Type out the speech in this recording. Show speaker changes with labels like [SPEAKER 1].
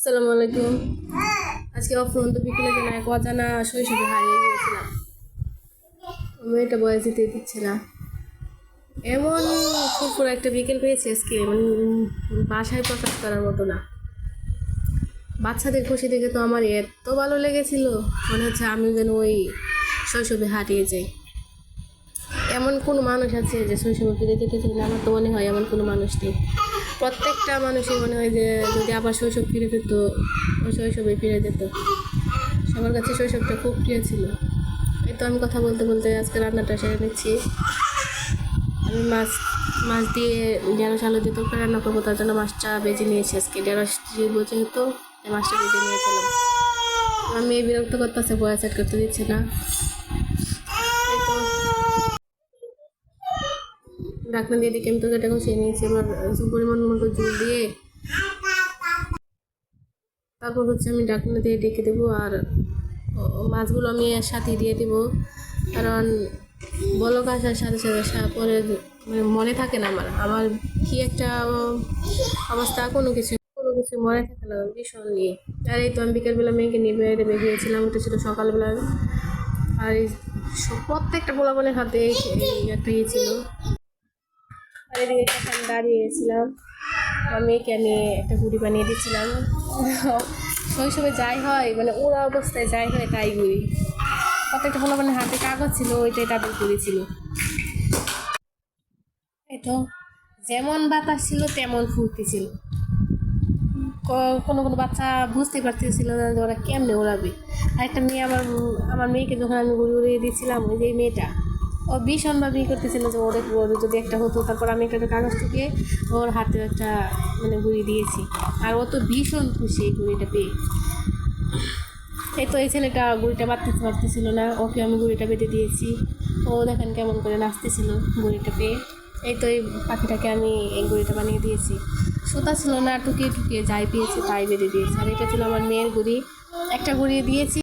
[SPEAKER 1] আসসালামু আলাইকুম। আজকে অফরন্ত বিকেলে যেন এক অজানা শৈশবে হারিয়ে গিয়েছিলাম। মেয়েটা বয়স দিতে দিচ্ছে না। এমন ফুরফুর একটা বিকেল পেয়েছে আজকে মানে বাসায় প্রকাশ করার মতো না। বাচ্চাদের খুশি দেখে তো আমার এত ভালো লেগেছিল। মনে হচ্ছে আমি যেন ওই শৈশবে হারিয়ে যাই। এমন কোনো মানুষ আছে যে শৈশবে ফিরে যেতে না আমার তো মনে হয় এমন কোনো মানুষ নেই। প্রত্যেকটা মানুষই মনে হয় যে যদি আবার শৈশব ফিরে যেত ওই শৈশবে ফিরে যেত। সবার কাছে শৈশবটা খুব প্রিয় ছিল। এই তো আমি কথা বলতে বলতে আজকে রান্নাটা সেরে নিচ্ছি। আমি মাছ মাছ দিয়ে ঢেঁড়স আলু দিয়ে তরকারি রান্না করব, তার জন্য মাছটা বেজে নিয়েছি আজকে। ঢেঁড়স যেহেতু তাই মাছটা বেজে নিয়েছিলাম। মেয়ে বিরক্ত করতেছে বয়স সেট করতে দিচ্ছে না এই তো ঢাকনা দিয়ে দিকে আমি তরকারিটা কষিয়ে নিয়েছি। এবার পরিমাণ মতো জল দিয়ে তারপর হচ্ছে আমি ঢাকনা দিয়ে ডেকে দেবো আর মাছগুলো আমি সাথে দিয়ে দিব। কারণ বলক আসার সাথে সাথে পরে মানে মনে থাকে না আমার। আমার কি একটা অবস্থা, কোনো কিছু কোনো কিছু মনে থাকে না ভীষণ নিয়ে। আর এই তো আমি বিকেলবেলা মেয়েকে নিয়ে বেড়ে বেরিয়েছিলাম ওটা ছিল সকালবেলা। আর এই প্রত্যেকটা পোলাপনের হাতে এই এই একটা ইয়ে ছিল। এদিকে একটা দাঁড়িয়েছিলাম। মেয়েকে আমি একটা ঘুড়ি বানিয়ে দিচ্ছিলাম শৈশবে যাই হয় মানে ওরা অবস্থায় যাই হয় তাই ঘুরি প্রত্যেকটা ফোলা মানে হাতে কাগজ ছিল, ওইটাই তাদের ঘুরি ছিল। এই তো, যেমন বাতাস ছিল, তেমন ফুর্তি ছিল। কোনো কোনো বাচ্চা বুঝতে পারতেছিল না যে ওরা কেমনে ওড়াবে। আর একটা মেয়ে আমার আমার মেয়েকে যখন আমি ঘুরে উড়িয়ে দিয়েছিলাম, ওই যে মেয়েটা ও ভীষণভাবে ই করতেছিল যে ওর ওর যদি একটা হতো, তারপর আমি একটা কাগজ টুকিয়ে ওর হাতে একটা মানে ঘুড়ি দিয়েছি। আর ও তো ভীষণ খুশি এই ঘুড়িটা পেয়ে। এই তো এই ছেলেটা ঘুড়িটা বাঁধতে পারতেছিল না ওকে আমি ঘুড়িটা বেঁধে দিয়েছি। ও দেখেন কেমন করে নাচতেছিল ঘুড়িটা পেয়ে। এই তো এই পাখিটাকে আমি এই ঘুড়িটা বানিয়ে দিয়েছি। সুতা ছিল না, টুকিয়ে টুকিয়ে যাই পেয়েছি, তাই বেঁধে দিয়েছি। আর এটা ছিল আমার মেয়ের ঘুড়ি। একটা ঘুড়ি দিয়েছি।